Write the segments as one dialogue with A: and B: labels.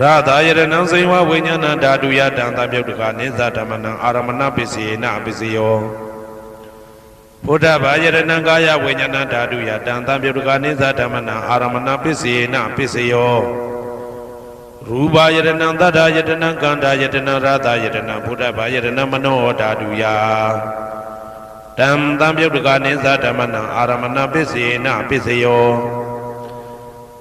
A: ရသာယရဏံစိဝဝိညာဏဓာတုယတံသံပြုတ်တကနိသဓမ္မနံအာရမဏပစ္စေနပစ္စယောဘုဒ္ဓဘာယရဏံကာယဝိညာဏဓာတုယတံသံပြုတ်တကနိသဓမ္မနံအာရမဏပစ္စေနပစ္စယောရူပယရဏံသတ္တယတနံကန္တာယတနံရသာယတနံဘုဒ္ဓဘာယရဏံမနောဓာတုယတံသံပြုတ်တကနိသဓမ္မနံအာရမဏပစ္စေနပစ္စယော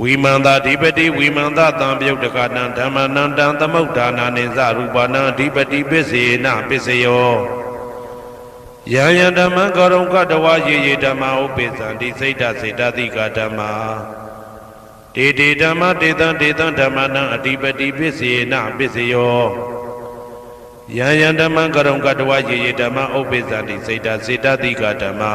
A: ဝိမန္တာဓိပတိဝိမန္တတံပြုတ်တကနံဓမ္မနံတံသမုဋ္ဌာနာနိသရူပနံအဓိပတိပစ္စေနပစ္စယောယံယံဓမ္မံကရုံကတဝယေယေဓမ္မဥပိသံတိစိတ်တစေတတိကဓမ္မာတေတေဓမ္မတေတံတေတံဓမ္မနံအဓိပတိပစ္စေနပစ္စယောယံယံဓမ္မံကရုံကတဝယေယေဓမ္မဥပိသံတိစိတ်တစေတတိကဓမ္မာ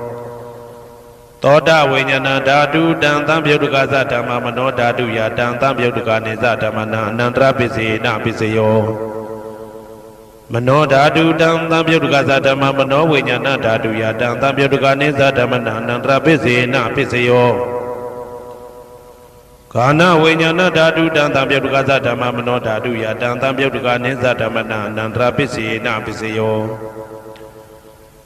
A: သောတာဝိညာဏဓာတုတံသံပြုတ်တကသဓမ္မမနောဓာတုယတံသံပြုတ်တကနေသဓမ္မနံအနန္တရပစ္စယေနပစ္စယောမနောဓာတုတံသံပြုတ်တကသဓမ္မမနောဝိညာဏဓာတုယတံသံပြုတ်တကနေသဓမ္မနံအနန္တရပစ္စေနပစ္စယောခာနဝိညာဏဓာတုတံသံပြုတ်တကသဓမ္မမနောဓာတုယတံသံပြုတ်တကနေသဓမ္မနံအနန္တရပစ္စေနပစ္စယော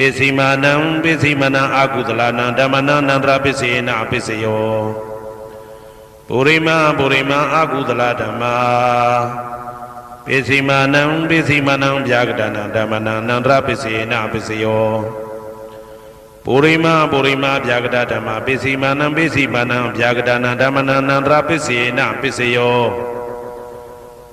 A: ပိစီမာနံပိစီမာနံအာကုသလနံဓမ္မနံအနန္တရပိစေနပိစယောပုရိမပုရိမအာကုသလဓမ္မာပိစီမာနံပိစီမာနံဗျာကတနံဓမ္မနံအနန္တရပိစေနပိစယောပုရိမပုရိမဗျာကတဓမ္မပိစီမာနံပိစီမာနံဗျာကတနံဓမ္မနံအနန္တရပိစေနပိစယော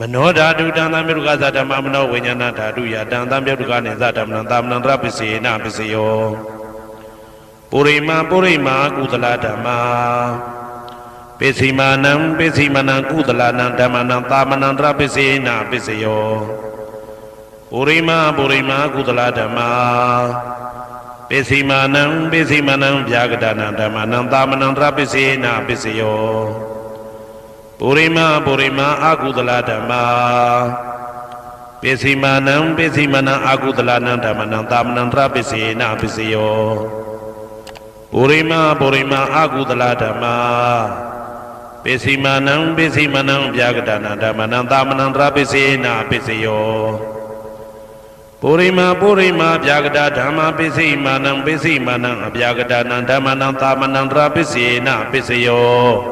A: မနောဓာတုတံသံမြုကသဓမ္မမနောဝိညာဏဓာတုယတံသံမြုကနေသဓမ္မနံသာမဏံတရပစ္စေနပစ္စယောပုရိမာပုရိမာကုသလဓမ္မာပိစီမာနံပိစီမနံကုသလနံဓမ္မနံသာမဏံတရပစ္စေနပစ္စယောပုရိမာပုရိမာကုသလဓမ္မာပိစီမာနံပိစီမနံဗျာကတနံဓမ္မနံသာမဏံတရပစ္စေနပစ္စယော ပုရိမပုရိမအာကုသလဓမ္မာပိစီမာနံပိစီမနံအာကုသလနံဓမ္မနံသာမဏံတရပစ္စေနပစ္စယောပုရိမပုရိမအာကုသလဓမ္မာပိစီမာနံပိစီမနံဗျာကတနာဓမ္မနံသာမဏံတရပစ္စေနပစ္စယောပုရိမပုရိမဗျာကတဓမ္မပိစီမာနံပိစီမာနံအဗျာကတနံဓမ္မနံသာမဏံတရပစ္စေနပစ္စယော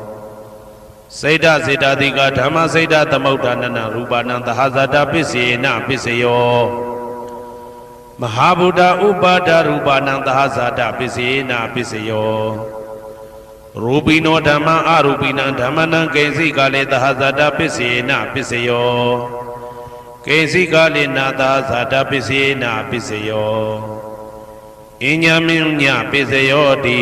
A: စေတစေတတိကဓမ္မစေတသမုဋ္ဌာနနရူပနံသဟဇာတပစ္စေနပစ္စယောမဟာဗုဒ္ဓဥပါဒရူပနံသဟဇာတပစ္စေနပစ္စယောရူပိနောဓမ္မအရူပိနံဓမ္မနံကိဉ္စိကလေသဟဇာတပစ္စေနပစ္စယောကိစီကလိနာသာဇာတပစ္စေနာပစ္စယောအညမင်းညပစ္စယောတိ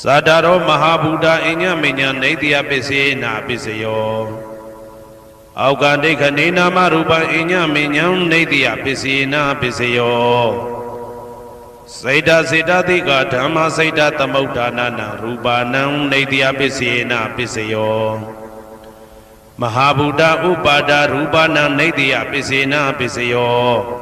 A: သတ္တရောမဟာဗုဒ္ဓအညမဉ္ဉံနေတယပစ္စယေနပစ္စယောအောက်ကဒိဋ္ဌနေနာမရူပအညမဉ္ဉံနေတယပစ္စယေနပစ္စယောစေတစေတသိကဓမ္မစေတသမုဋ္ဌာနာနရူပါဏံနေတယပစ္စယေနပစ္စယောမဟာဗုဒ္ဓဥပါဒရူပနာနေတယပစ္စေနာပစ္စယော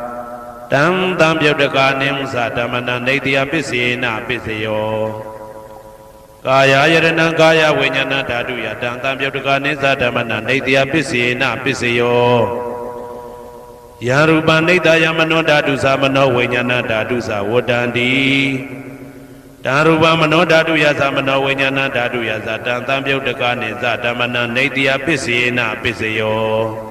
A: တံတံပြုတ်တကာနိမသဓမ္မနံနေတယပစ္စေနပစ္စယောကာယယရဏံကာယဝိညာဏဓာတုယတံတံပြုတ်တကာနိသဓမ္မနံနေတယပစ္စေနပစ္စယောယရူပနိတယမနောဓာတုသမနောဝိညာဏဓာတုသဝတ္တန္တိတာရူပမနောဓာတုယသမနောဝိညာဏဓာတုယသတံတံပြုတ်တကနိသဓမ္မနံနေတယပစ္စေနပစ္စယော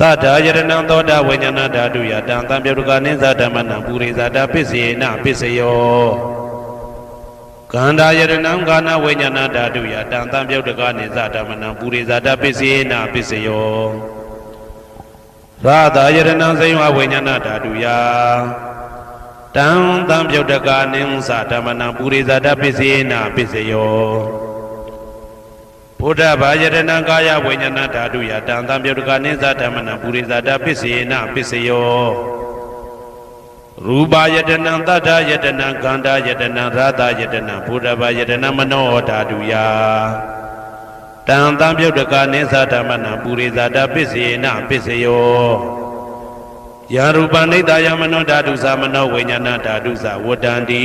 A: တထာယရဏံသောတာဝိညာဏဓာတုယတံတံပြုတ်တကနိသဓမ္မနံပုရိသတာပစ္စေနပစ္စယောကန္တာယရဏံကာနဝိညာဏဓာတုယတံတံပြုတ်တကနိသဓမ္မနံပုရိသတာပစ္စေနပစ္စယောရာသာယရဏံစိယဝဝိညာဏဓာတုယတံတံပြုတ်တကာနိသဓမ္မနံပုရိဇာတပစ္စေနပစ္စယော ဘုဒ္ဓဘာယရဏံကာယဝိညာဏဓာတုယတံတံပြုတ်တကာနိသဓမ္မနံပုရိဇာတပစ္စေနပစ္စယောရူပယတနံတတ္ထယတနံကန္တာယတနံရာသယတနံဘုဒ္ဓဘာယတနံမနောဓာတုယတံတံပြုတ်တကာနိသဓမ္မနံပုရိဇာတပစ္စေနပစ္စယောယာရူပနိတယမနောဓာတုသမနောဝိညာဏဓာတုသဝတ္တန္တိ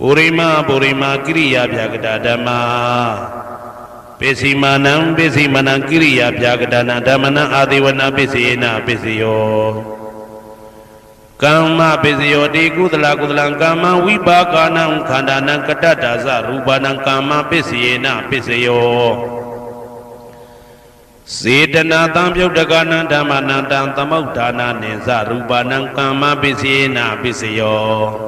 A: ပုရိမပုရိမကိရိယာဗျာကတာဓမ္မာပိစီမာနံပိစီမနံကိရိယာဗျာကတာနံဓမ္မနံအာတိဝနာပိစီနာပိစယောကမ္မပိစယောတိကုသလကုသလံကမ္မဝိပါကနံခန္ဓာနံကတ္တတာဇရူပနံကမ္မပိစီနာပိစယောစေတနာတံပြုတ်တကနံဓမ္မနံတံသမုဋ္ဌာနာနိသရူပနံကမ္မပစ္စေနာပစ္စယော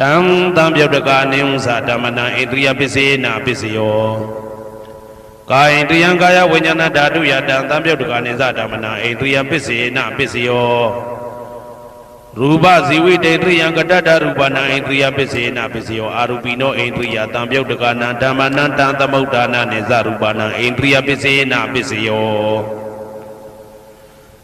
A: တံတံပြုတ်တကနိဥ္စဓမ္မနံဣန္ဒရိယပစ္စေနပစ္စယောကာယိန္ဒရိယံကာယဝိညာဏဓာတုယတံတံပြုတ်တကနိသဓမ္မနံဣန္ဒရိယပစ္စေနပစ္စယောရူပဇီဝိတေတရိယံကတတ္တရူပနာဣန္ဒရိယပစ္စေနပစ္စယောအာရူပိနောဣန္ဒရိယတံပြုတ်တကနာဓမ္မနံတံသမုဋ္ဌာနာနိဇရူပနာဣန္ဒရိယပစ္စေနပစ္စယော